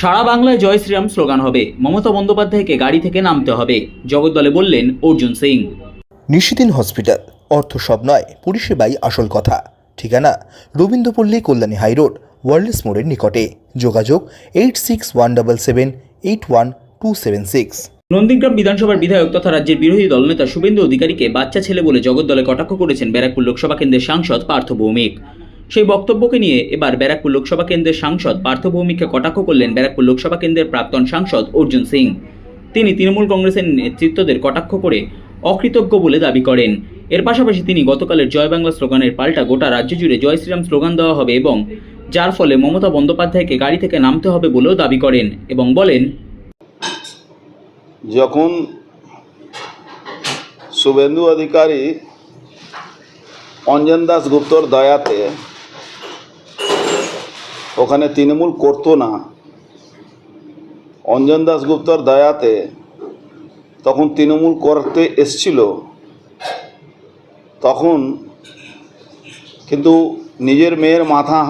সারা বাংলায় জয় শ্রীরাম স্লোগান হবে। মমতা বন্দ্যোপাধ্যায়কে গাড়ি থেকে নামতে হবে জগদ্দলে বললেন অর্জুন সিং। নিশিদিন হসপিটাল অর্থ সব নয় পরিষেবাই আসল কথা। ঠিকানা রবীন্দ্রপল্লী কল্যাণী হাইরোড ওয়ার্ল্ডস মোড়ের নিকটে। যোগাযোগ eight six one double seven eight one two seven six. Nandigram বিধানসভার বিধায়ক তথা রাজ্যের বিরোধী দলনেতা শুভেন্দু অধিকারীকে বাচ্চা ছেলে বলে জগদ্দলে কটাক্ষ করেছেন ব্যারাকপুর লোকসভা কেন্দ্রের সাংসদ পার্থ ভৌমিক। সেই বক্তব্যকে নিয়ে এবার ব্যারাকপুর লোকসভা কেন্দ্রের সাংসদ পার্থ ভৌমিককে কটাক্ষ করলেন ব্যারাকপুর লোকসভা কেন্দ্রের প্রাক্তন সাংসদ অর্জুন সিং। তিনি তৃণমূল কংগ্রেসের নেতৃত্বদের কটাক্ষ করে অকৃতজ্ঞ বলে দাবি করেন। এর পাশাপাশি তিনি গতকালের জয় বাংলা স্লোগানের পাল্টা গোটা রাজ্য জুড়ে জয় শ্রীরাম স্লোগান দেওয়া হবে এবং যার ফলে মমতা বন্দ্যোপাধ্যায়কে গাড়ি থেকে নামতে হবে বলেও দাবি করেন এবং বলেন, যখন শুভেন্দু অধিকারী অঞ্জন দাস গুপ্তর দয়াতে ওখানে তৃণমূল করতো না। অঞ্জন দাস গুপ্তর দয়াতে তখন তৃণমূল করতে এসছিল। তখন কিন্তু নিজের মেয়ের মাথা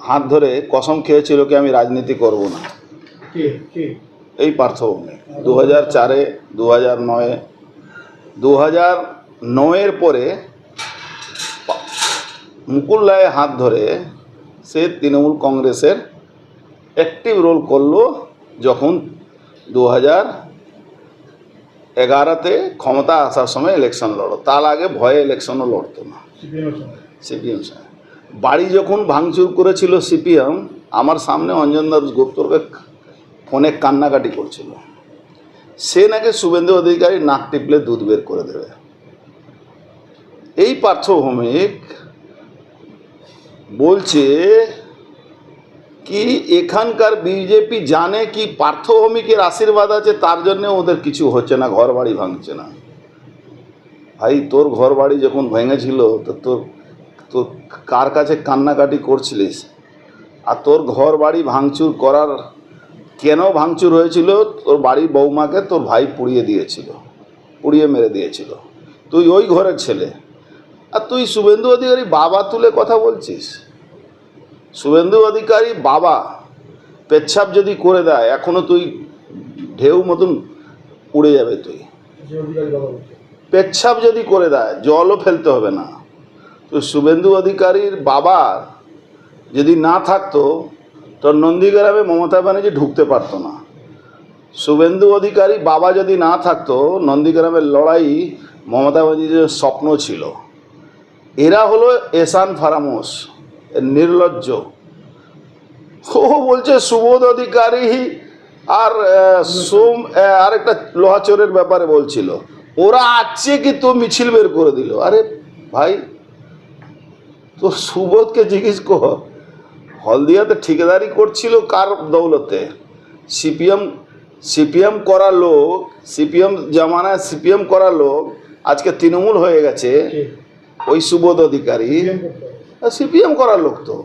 হাত ধরে কসম খেয়েছিল কি আমি রাজনীতি করব না। এই পার্থভূমি দু হাজার চারে দু হাজার নয়ে দু হাজার নয়ের পরে মুকুল রায়ে হাত ধরে সে তৃণমূল কংগ্রেসের অ্যাক্টিভ রোল করল যখন দু হাজার এগারোতে ক্ষমতা আসার সময় ইলেকশন লড়ো তার আগে ভয়ে ইলেকশনও লড়তো না। সিপিএম সাহেব বাড়ি যখন ভাঙচুর করেছিল সিপিএম আমার সামনে অঞ্জন দাস গুপ্তরকে ফোনে কান্নাকাটি করছিল। সে নাকি শুভেন্দু অধিকারী নাক টিপলে দুধ বের করে দেবে। এই পার্থভূমিক বলছে কি এখানকার বিজেপি জানে কি পার্থভূমিকের আশীর্বাদ আছে, তার জন্য ওদের কিছু হচ্ছে না ঘর বাড়ি ভাঙছে না। ভাই, তোর ঘর বাড়ি যখন ভেঙেছিল, তো তোর তোর কার কাছে কান্নাকাটি করছিলিস? আর তোর ঘর বাড়ি ভাঙচুর করার কেন ভাঙচুর হয়েছিল? তোর বাড়ির বৌমাকে তোর ভাই পুড়িয়ে দিয়েছিল, পুড়িয়ে মেরে দিয়েছিল। তুই ওই ঘরের ছেলে। আর তুই শুভেন্দু অধিকারী বাবা তুলে কথা বলছিস? শুভেন্দু অধিকারী বাবা পেচ্ছাপ যদি করে দেয় এখনও তুই ঢেউ মতন উড়ে যাবে তুই। পেচ্ছাপ যদি করে দেয় জলও ফেলতে হবে না। তো শুভেন্দু অধিকারীর বাবা যদি না থাকতো তো নন্দীগ্রামে মমতা ব্যানার্জি ঢুকতে পারতো না। শুভেন্দু অধিকারী বাবা যদি না থাকতো নন্দীগ্রামের লড়াই মমতা ব্যানার্জির স্বপ্ন ছিল। এরা হলো এসান ফারামোস নির্লজ্জ। ও বলছে, সুবোধ অধিকারী আর সোম আরেকটা লোহাচোরের ব্যাপারে বলছিল। ওরা আছে কি তো মিছিল বের করে দিল? আরে ভাই, তো সুবোধকে জিজ্ঞেস কর, হলদিয়াতে ঠিকাদারি করছিল কার দৌলতে? সিপিএম সিপিএম করা লোক, সিপিএম জামানায় সিপিএম করা লোক, আজকে তৃণমূল হয়ে গেছে। ওই সুবোধ অধিকারী সিপিএম করার লোক তো।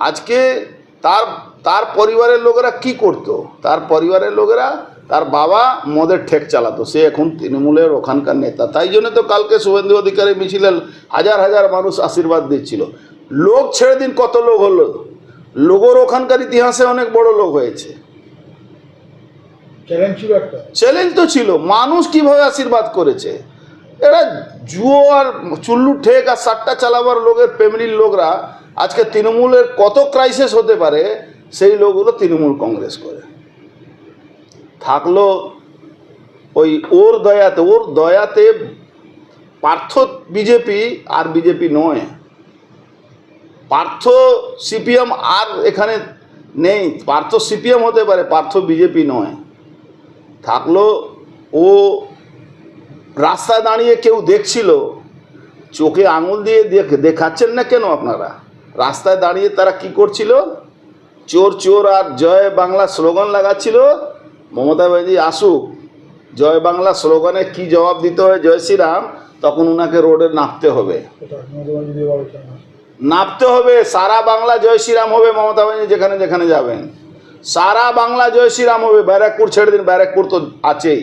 আজকে তার তার পরিবারের লোকেরা কি করতো? তার পরিবারের লোকেরা তার বাবা মদের ঠেক চালাতো সে এখন তৃণমূলের ওখানকার নেতা। তাই জন্য তো কালকে শুভেন্দু অধিকারী মিছিলে হাজার হাজার মানুষ আশীর্বাদ দিচ্ছিল। লোক ছেড়ে দিন কত লোক হলো? লোগোর ওখানকার ইতিহাসে অনেক বড় লোক হয়েছে। চ্যালেঞ্জ চ্যালেঞ্জ তো ছিল। মানুষ কীভাবে আশীর্বাদ করেছে? এরা জুয়ো আর চুল্লু ঠেক আর সাতটা চালাবার লোকের ফ্যামিলির লোকরা আজকে তৃণমূলের কত ক্রাইসিস হতে পারে, সেই লোকগুলো তৃণমূল কংগ্রেস করে। থাকল ওই ওর দয়াতে ওর দয়াতে পার্থ বিজেপি আর বিজেপি নয়। পার্থ সিপিএম আর এখানে নেই, পার্থ সিপিএম হতে পারে, পার্থ বিজেপি নয়। থাকল ও রাস্তায় দাঁড়িয়ে কেউ দেখছিল, চোখে আঙুল দিয়ে দেখ, দেখাচ্ছেন না কেন আপনারা? রাস্তায় দাঁড়িয়ে তারা কি করছিল? চোর চোর আর জয় বাংলা স্লোগান লাগাচ্ছিল। মমতা ব্যানার্জি, আসুক। জয় বাংলা স্লোগানে কি জবাব দিতে হয় জয় শ্রীরাম? তখন ওনাকে রোডে নামতে হবে। নামতে হবে, সারা বাংলা জয় শ্রীরাম হবে মমতা ব্যানার্জি যেখানে যেখানে যাবেন। সারা বাংলা জয় শ্রীরাম হবে, ব্যারাকপুর ছেড়ে দিন, ব্যারাকপুর তো আছেই।